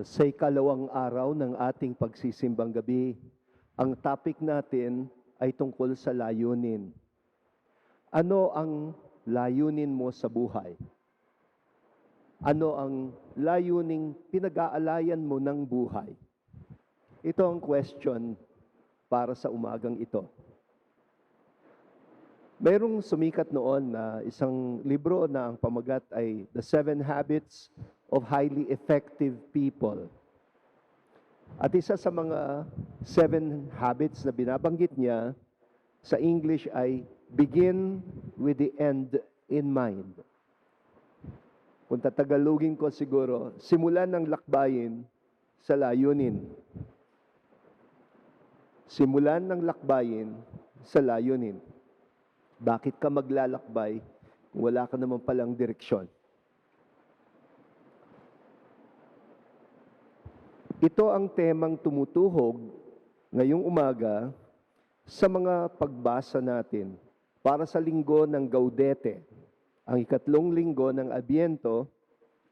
Sa ikalawang araw ng ating pagsisimbang gabi, ang topic natin ay tungkol sa layunin. Ano ang layunin mo sa buhay? Ano ang layuning pinag-aalayan mo ng buhay? Ito ang question para sa umagang ito. Mayroong sumikat noon na isang libro na ang pamagat ay The Seven Habits of Highly Effective People. At isa sa mga seven habits na binabanggit niya sa English ay begin with the end in mind. Kung tatagalugin ko siguro, simulan ng lakbayin sa layunin. Simulan ng lakbayin sa layunin. Bakit ka maglalakbay kung wala ka naman palang direksyon? Ito ang temang tumutuhog ngayong umaga sa mga pagbasa natin para sa linggo ng Gaudete. Ang ikatlong linggo ng Abiento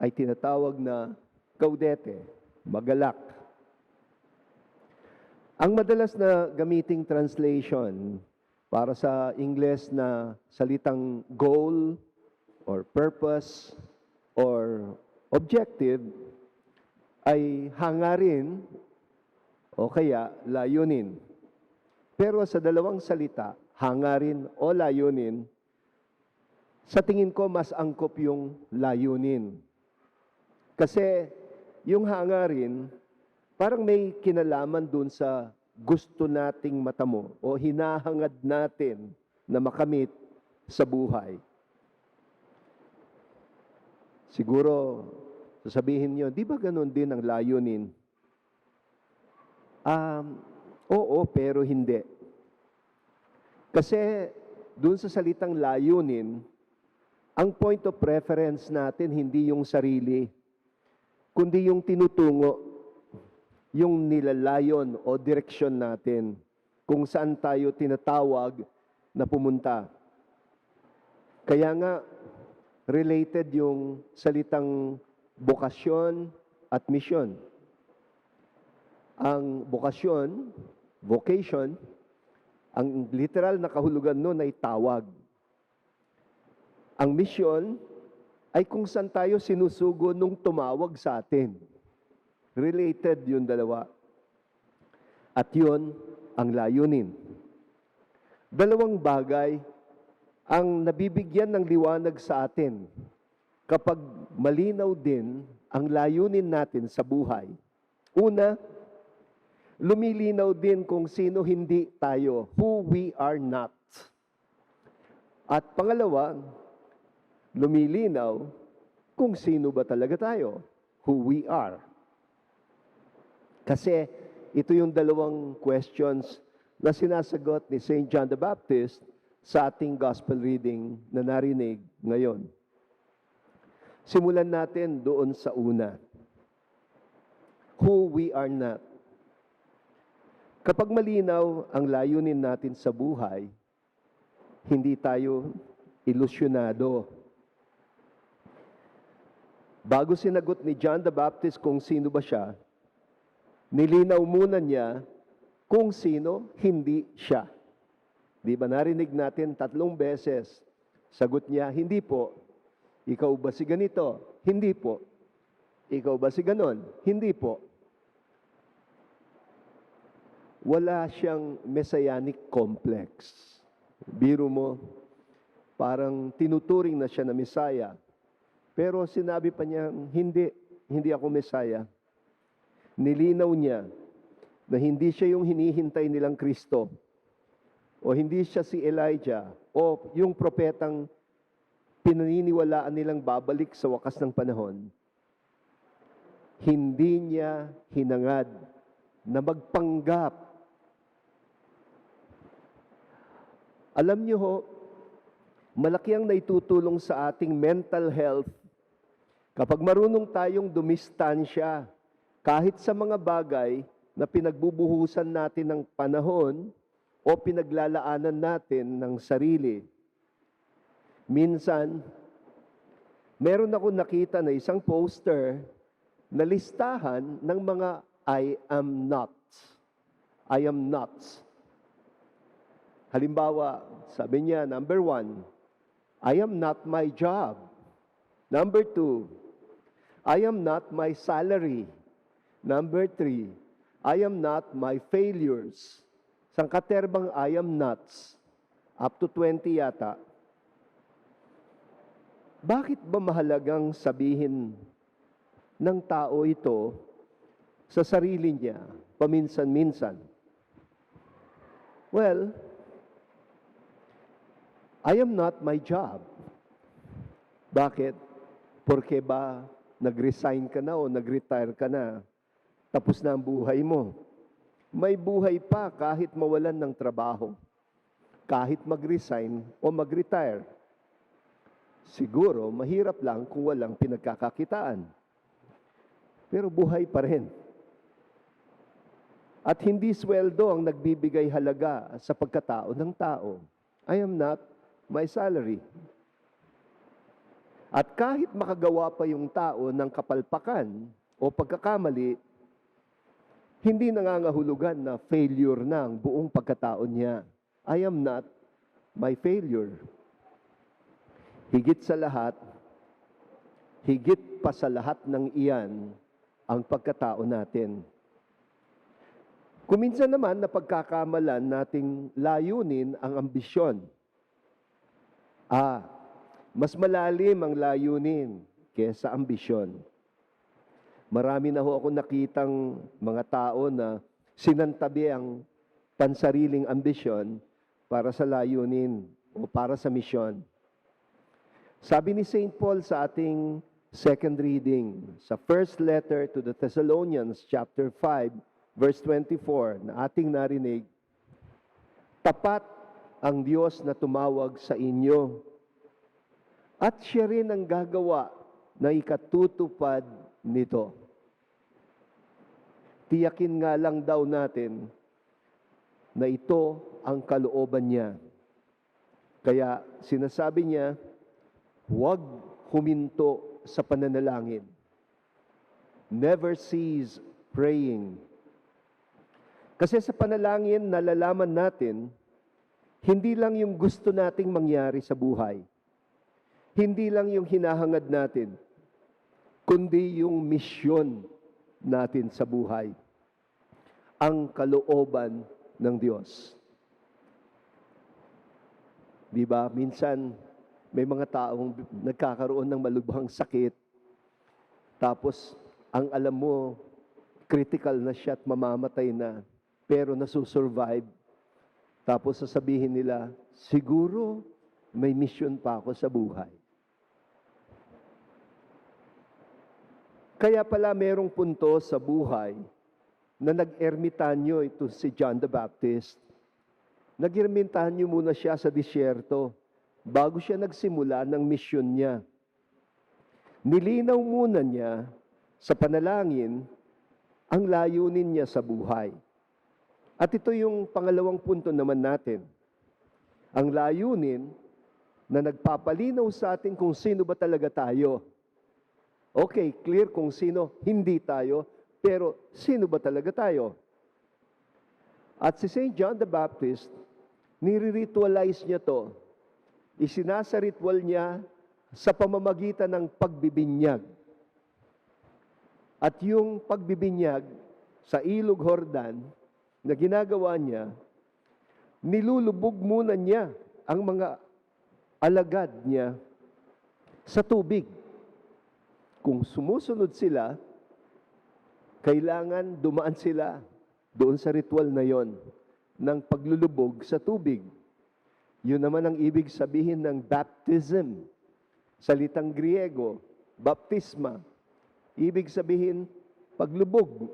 ay tinatawag na Gaudete, magalak. Ang madalas na gamiting translation para sa Ingles na salitang goal or purpose or objective ay hangarin o kaya layunin. Pero sa dalawang salita, hangarin o layunin, sa tingin ko mas angkop yung layunin. Kasi yung hangarin, parang may kinalaman dun sa gusto nating matamo o hinahangad natin na makamit sa buhay. Siguro, sasabihin nyo, di ba ganun din ang layunin? Um, oo, pero hindi. Kasi dun sa salitang layunin, ang point of preference natin hindi yung sarili, kundi yung tinutungo, yung nilalayon o direksyon natin kung saan tayo tinatawag na pumunta. Kaya nga, related yung salitang bokasyon at misyon. Ang bokasyon, vocation, ang literal na kahulugan nun ay tawag. Ang misyon ay kung saan tayo sinusugo nung tumawag sa atin. Related yung dalawa. At yun ang layunin. Dalawang bagay ang nabibigyan ng liwanag sa atin kapag malinaw din ang layunin natin sa buhay. Una, lumilinaw din kung sino hindi tayo, who we are not. At pangalawa, lumilinaw kung sino ba talaga tayo, who we are. Kasi ito yung dalawang questions na sinasagot ni St. John the Baptist sa ating gospel reading na narinig ngayon. Simulan natin doon sa una. Who we are not. Kapag malinaw ang layunin natin sa buhay, hindi tayo ilusyonado. Bago sinagot ni John the Baptist kung sino ba siya, nilinaw muna niya kung sino hindi siya. Di ba narinig natin tatlong beses? Sagot niya, hindi po. Ikaw ba si ganito? Hindi po. Ikaw ba si ganon? Hindi po. Wala siyang messianic complex. Biro mo, parang tinuturing na siya na Messiah. Pero sinabi pa niya, hindi, hindi ako Messiah. Nilinaw niya na hindi siya yung hinihintay nilang Kristo o hindi siya si Elijah o yung propetang pinaniniwalaan nilang babalik sa wakas ng panahon. Hindi niya hinangad na magpanggap. Alam niyo ho, malaki ang naitutulong sa ating mental health kapag marunong tayong dumistansya kahit sa mga bagay na pinagbubuhusan natin ng panahon o pinaglalaanan natin ng sarili. Minsan, meron ako nakita na isang poster na listahan ng mga I am nots. I am nots. Halimbawa, sabi niya, number one, I am not my job. Number two, I am not my salary. Number three, I am not my failures. Sang katerbang I am nots, up to 20 yata. Bakit ba mahalagang sabihin ng tao ito sa sarili niya paminsan-minsan? Well, I am not my job. Bakit? Porque ba nag-resign ka na o nag-retire ka na, tapos na ang buhay mo. May buhay pa kahit mawalan ng trabaho, kahit mag-resign o mag-retire. Siguro, mahirap lang kung walang pinagkakakitaan. Pero buhay pa rin. At hindi sweldo ang nagbibigay halaga sa pagkatao ng tao. I am not my salary. At kahit makagawa pa yung tao ng kapalpakan o pagkakamali, hindi nangangahulugan na failure na ang buong pagkatao niya. I am not my failure. Higit sa lahat, higit pa sa lahat ng iyan, ang pagkatao natin. Kuminsan naman na pagkakamalan nating layunin ang ambisyon. Ah, mas malalim ang layunin kesa ambisyon. Marami na ho ako nakitang mga tao na sinantabi ang pansariling ambisyon para sa layunin o para sa misyon. Sabi ni St. Paul sa ating second reading, sa first letter to the Thessalonians, chapter 5, verse 24, na ating narinig, Tapat ang Diyos na tumawag sa inyo, at siya rin ang gagawa na ikatutupad nito. Tiyakin nga lang daw natin na ito ang kalooban niya. Kaya sinasabi niya, huwag huminto sa pananalangin. Never cease praying. Kasi sa panalangin, nalalaman natin, hindi lang yung gusto nating mangyari sa buhay. Hindi lang yung hinahangad natin, kundi yung misyon natin sa buhay. Ang kalooban ng Diyos. Di ba? Minsan, may mga taong nagkakaroon ng malubhang sakit. Tapos, ang alam mo, critical na siya at mamamatay na. Pero nasusurvive. Tapos sasabihin nila, siguro may mission pa ako sa buhay. Kaya pala merong punto sa buhay na nag-ermitanyo ito si John the Baptist. Nag-ermitanyo muna siya sa disyerto bago siya nagsimula ng misyon niya. Nilinaw muna niya sa panalangin ang layunin niya sa buhay. At ito yung pangalawang punto naman natin. Ang layunin na nagpapalinaw sa atin kung sino ba talaga tayo. Okay, clear kung sino hindi tayo, pero sino ba talaga tayo? At si St. John the Baptist, nire-ritualize niya to. Isinasa ritual niya sa pamamagitan ng pagbibinyag. At yung pagbibinyag sa Ilog Hordan na ginagawa niya, nilulubog muna niya ang mga alagad niya sa tubig. Kung sumusunod sila, kailangan dumaan sila doon sa ritual na yon ng paglulubog sa tubig. Yun naman ang ibig sabihin ng baptism. Salitang Griego, baptisma. Ibig sabihin, paglubog.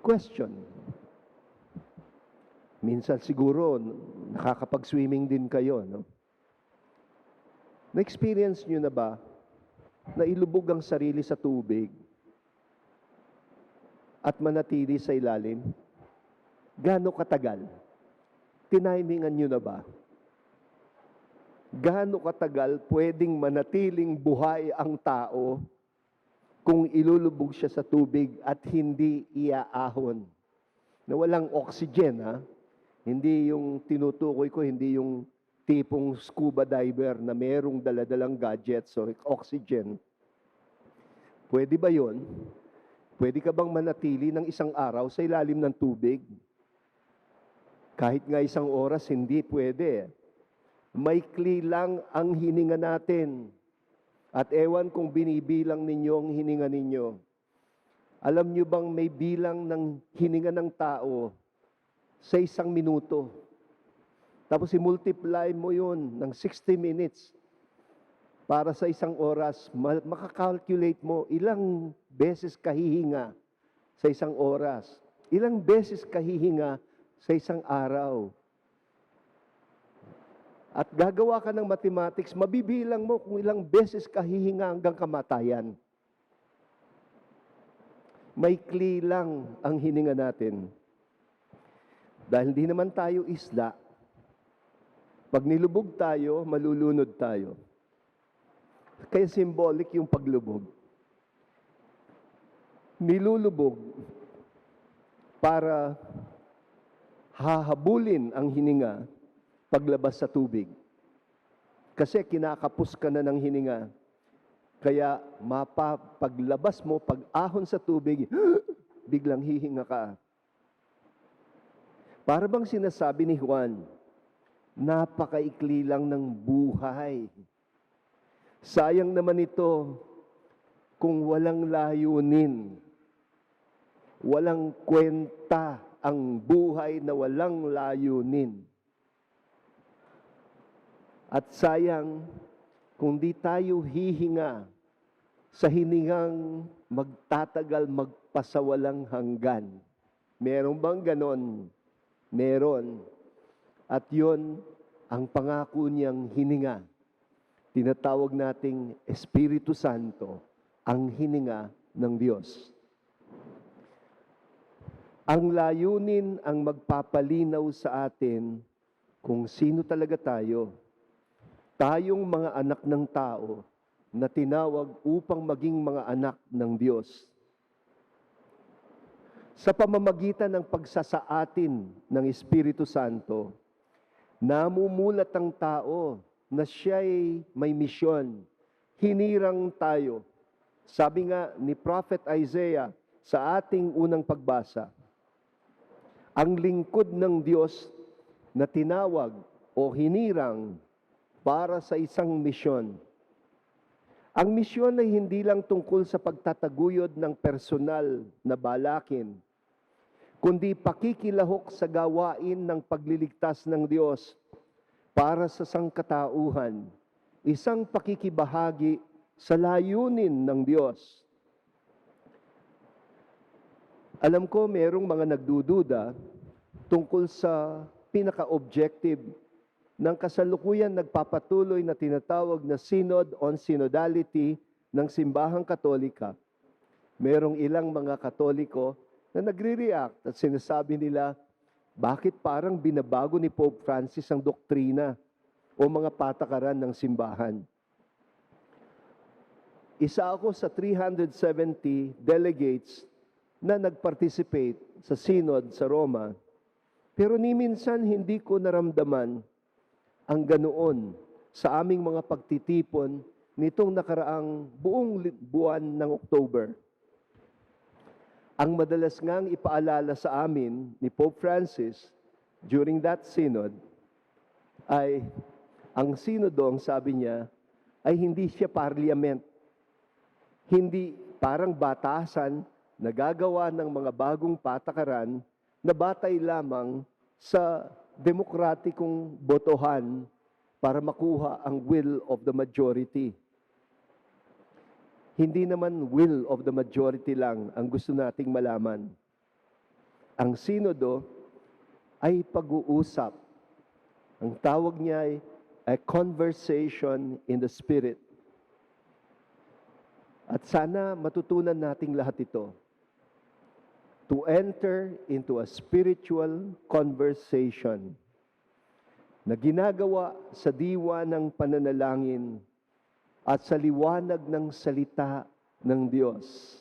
Question. Minsan siguro, nakakapag-swimming din kayo, no? Na-experience nyo na ba na ilubog ang sarili sa tubig at manatili sa ilalim? Gano'ng katagal? Tinimingan nyo na ba? gaano katagal pwedeng manatiling buhay ang tao kung ilulubog siya sa tubig at hindi iaahon. Na walang oxygen, ha? Hindi yung tinutukoy ko, hindi yung tipong scuba diver na merong daladalang gadgets or oxygen. Pwede ba yon? Pwede ka bang manatili ng isang araw sa ilalim ng tubig? Kahit nga isang oras, hindi pwede. Maikli lang ang hininga natin. At ewan kung binibilang ninyo ang hininga ninyo. Alam nyo bang may bilang ng hininga ng tao sa isang minuto? Tapos i-multiply mo yun ng 60 minutes para sa isang oras, ma- makakalculate mo ilang beses kahihinga sa isang oras. Ilang beses kahihinga sa isang araw. At gagawa ka ng mathematics, mabibilang mo kung ilang beses kahihinga hanggang kamatayan. Maikli lang ang hininga natin. Dahil hindi naman tayo isla, pag nilubog tayo, malulunod tayo. Kaya symbolic yung paglubog. Nilulubog para hahabulin ang hininga paglabas sa tubig. Kasi kinakapos ka na ng hininga. Kaya mapapaglabas mo, pag ahon sa tubig, biglang hihinga ka. Para bang sinasabi ni Juan, napakaikli lang ng buhay. Sayang naman ito kung walang layunin, walang kwenta ang buhay na walang layunin. At sayang kung di tayo hihinga sa hiningang magtatagal magpasawalang hanggan. Meron bang ganon? Meron. At yon ang pangako niyang hininga. Tinatawag nating Espiritu Santo, ang hininga ng Diyos. Ang layunin ang magpapalinaw sa atin kung sino talaga tayo. Tayong mga anak ng tao na tinawag upang maging mga anak ng Diyos. Sa pamamagitan ng pagsasaatin ng Espiritu Santo, namumulat ang tao na siya'y may misyon. Hinirang tayo. Sabi nga ni Prophet Isaiah sa ating unang pagbasa, ang lingkod ng Diyos na tinawag o hinirang para sa isang misyon. Ang misyon ay hindi lang tungkol sa pagtataguyod ng personal na balakin, kundi pakikilahok sa gawain ng pagliligtas ng Diyos para sa sangkatauhan, isang pakikibahagi sa layunin ng Diyos. Alam ko merong mga nagdududa tungkol sa pinaka-objective ng kasalukuyan nagpapatuloy na tinatawag na Synod on Synodality ng Simbahang Katolika. Merong ilang mga Katoliko na nagre-react at sinasabi nila, bakit parang binabago ni Pope Francis ang doktrina o mga patakaran ng simbahan? Isa ako sa 370 delegates na nag-participate sa synod sa Roma, pero ni minsan hindi ko naramdaman ang ganoon sa aming mga pagtitipon nitong nakaraang buong buwan ng October. Ang madalas ngang ipaalala sa amin ni Pope Francis during that synod ay ang sinodo, ang sabi niya, ay hindi siya parliament. Hindi parang batasan na gagawa ng mga bagong patakaran na batay lamang sa demokratikong botohan para makuha ang will of the majority. Hindi naman will of the majority lang ang gusto nating malaman. Ang sinodo ay pag-uusap. Ang tawag niya ay a conversation in the spirit. At sana matutunan nating lahat ito to enter into a spiritual conversation. na ginagawa sa diwa ng pananalangin at sa liwanag ng salita ng Diyos.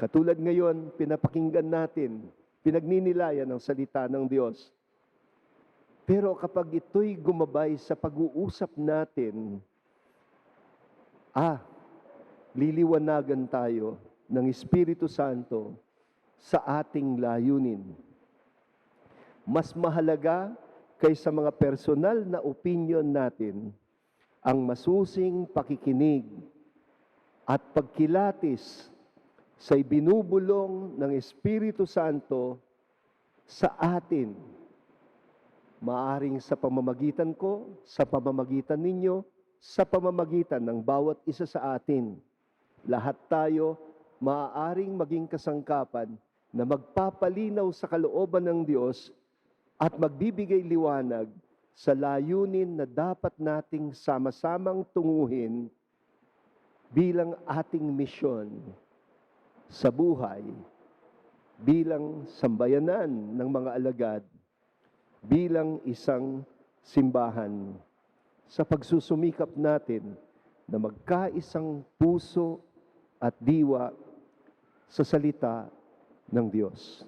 Katulad ngayon, pinapakinggan natin, pinagninilayan ng salita ng Diyos. Pero kapag ito'y gumabay sa pag-uusap natin, ah, liliwanagan tayo ng Espiritu Santo sa ating layunin. Mas mahalaga kaysa mga personal na opinion natin ang masusing pakikinig at pagkilatis sa ibinubulong ng Espiritu Santo sa atin. Maaring sa pamamagitan ko, sa pamamagitan ninyo, sa pamamagitan ng bawat isa sa atin. Lahat tayo maaaring maging kasangkapan na magpapalinaw sa kalooban ng Diyos at magbibigay liwanag sa layunin na dapat nating sama-samang tunguhin bilang ating misyon sa buhay, bilang sambayanan ng mga alagad, bilang isang simbahan. Sa pagsusumikap natin na magkaisang puso at diwa sa salita ng Diyos.